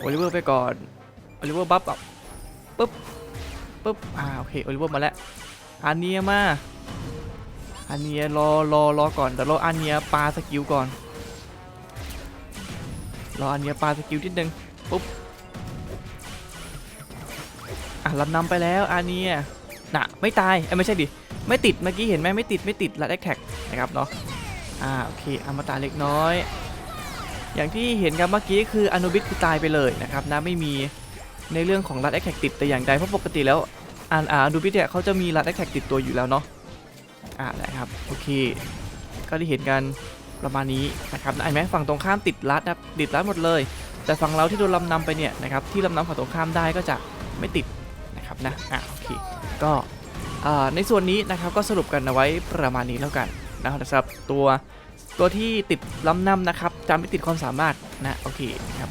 โอลิเวอร์ไปก่อนโอลิเวอร์บัฟกับปุ๊บปุ๊บอ่าโอเคโอลิเวอร์มาแล้วอาเนียมาอาเนียรอรอรอก่อนเดี๋ยวรออาเนียปาสกิลก่อนรออาเนียปาสกิลนิดนึงปุ๊บอะลำนำไปแล้วอาเนียน่ะไม่ตายเอ้ยไม่ใช่ดิไม่ติดเมื่อกี้เห็นไหมไม่ติดไม่ติดลัดแอคแท็กนะครับเนาะอ่าโอเคอมตะเล็กน้อย อย่างที่เห็นครับเมื่อกี้คืออนุบิสคือตายไปเลยนะครับนะไม่มีในเรื่องของรัดแอคแท็กติดแต่อย่างใดเพราะปกติแล้วอ่านอ่าอนุบิสเนี่ยเขาจะมีรัดแอคแท็กติดตัวอยู่แล้วเนาะอ่านะครับโอเค ก็ได้เห็นกันประมาณนี้นะครับไอ้แม้ฝั่งตรงข้ามติดรัดนะติดรัดหมดเลย แต่ฝั่งเราที่โดนลำนำไปเนี่ยนะครับที่ลำนำฝั่งตรงข้ามได้ก็จะไม่ติดนะครับนะอ่าโอเคก็ในส่วนนี้นะครับก็สรุปกันเอาไว้ประมาณนี้แล้วกันนะครับสำหรับตัว ตัวที่ติดล้ำน้ำนะครับจำไม่ติดความสามารถนะโอเคนะครับ